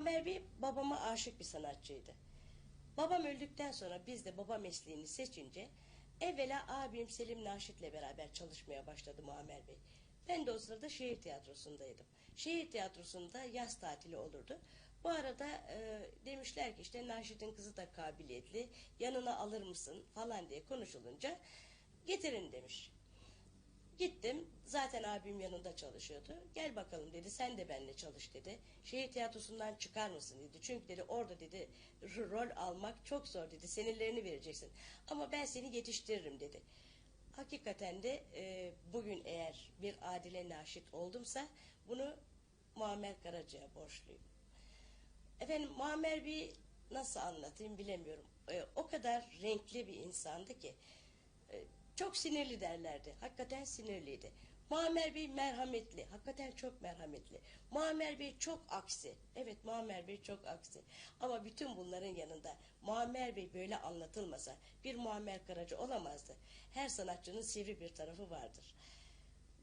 Muammer Bey babama aşık bir sanatçıydı. Babam öldükten sonra biz de baba mesleğini seçince evvela abim Selim Naşit'le beraber çalışmaya başladı Muammer Bey. Ben de o sırada şehir tiyatrosundaydım. Şehir tiyatrosunda yaz tatili olurdu. Bu arada e, demişler ki işte Naşit'in kızı da kabiliyetli yanına alır mısın falan diye konuşulunca getirin demiş. Gittim. Zaten abim yanında çalışıyordu. Gel bakalım dedi. Sen de benimle çalış dedi. Şehir tiyatrosundan çıkar mısın dedi. Çünkü dedi orada dedi rol almak çok zor dedi. Senelerini vereceksin. Ama ben seni yetiştiririm dedi. Hakikaten de e, bugün eğer bir Adile Naşit oldumsa bunu Muammer Karaca'ya borçluyum. Efendim Muammer Bey nasıl anlatayım bilemiyorum. Ee, o kadar renkli bir insandı ki e, çok sinirli derlerdi. Hakikaten sinirliydi. Muammer Bey merhametli. Hakikaten çok merhametli. Muammer Bey çok aksi. Evet Muammer Bey çok aksi. Ama bütün bunların yanında Muammer Bey böyle anlatılmasa bir Muammer Karaca olamazdı. Her sanatçının sivri bir tarafı vardır.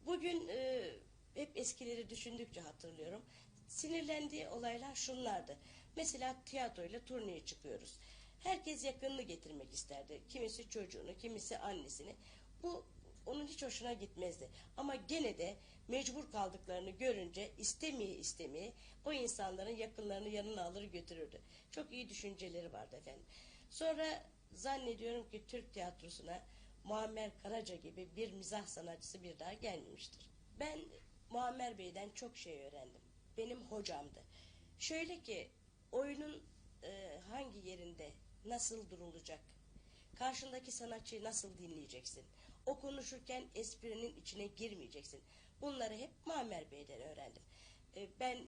Bugün e, hep eskileri düşündükçe hatırlıyorum. Sinirlendiği olaylar şunlardı. Mesela tiyatroyla turneye çıkıyoruz. Herkes yakınını getirmek isterdi. Kimisi çocuğunu, kimisi annesini. Bu onun hiç hoşuna gitmezdi. Ama gene de mecbur kaldıklarını görünce istemeye istemeye o insanların yakınlarını yanına alır götürürdü. Çok iyi düşünceleri vardı efendim. Sonra zannediyorum ki Türk tiyatrosuna Muammer Karaca gibi bir mizah sanatçısı bir daha gelmemiştir. Ben Muammer Bey'den çok şey öğrendim. Benim hocamdı. Şöyle ki oyunun e, hangi yerinde nasıl durulacak? Karşındaki sanatçıyı nasıl dinleyeceksin? O konuşurken esprinin içine girmeyeceksin. Bunları hep Muammer Bey'den öğrendim. E, ben